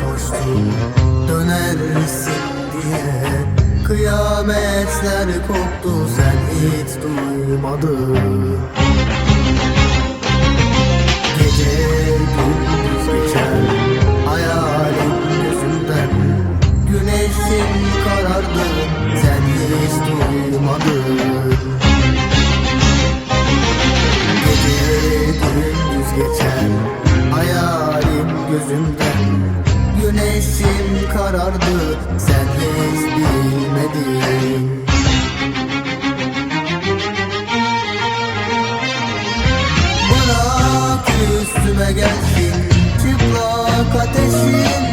koştum Döner misin diye Kıyametler koptu sen hiç duymadın. Gece gündüz geçer hayalim gözümden Güneşin karardı sen hiç duymadın. Gece gündüz geçer hayalim gözümden Güneşim karardı sen hiç bilmedin. Bırak üstüme gelsin çıplak ateşin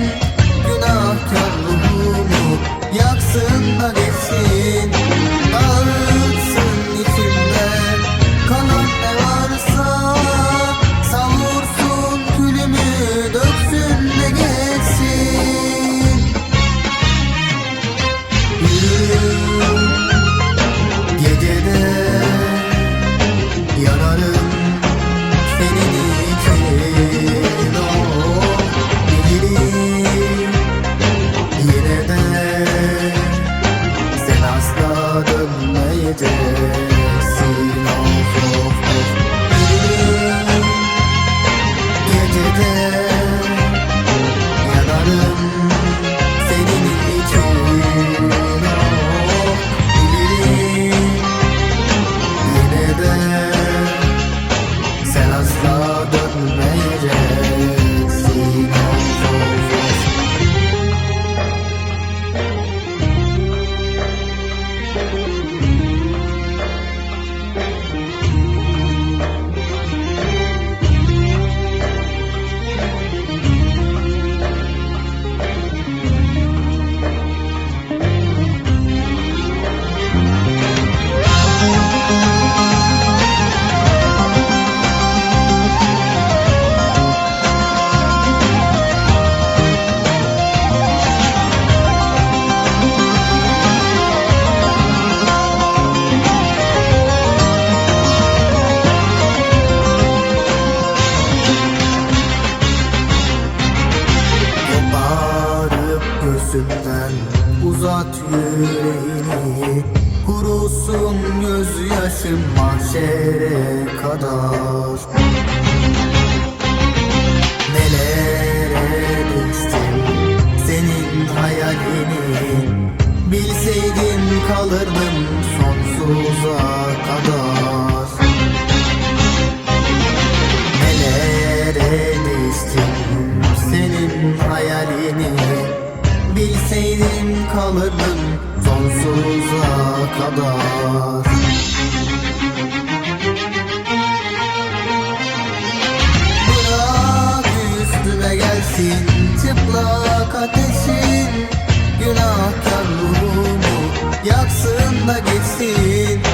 Günahkar ruhumu yaksın da geçsin uzat yüreğini Kurusun gözyaşım mahşere kadar Bilseydim kalırdım sonsuza kadar. Bırak üstüme gelsin çıplak ateşin. Günahkar ruhumu yaksın da gitsin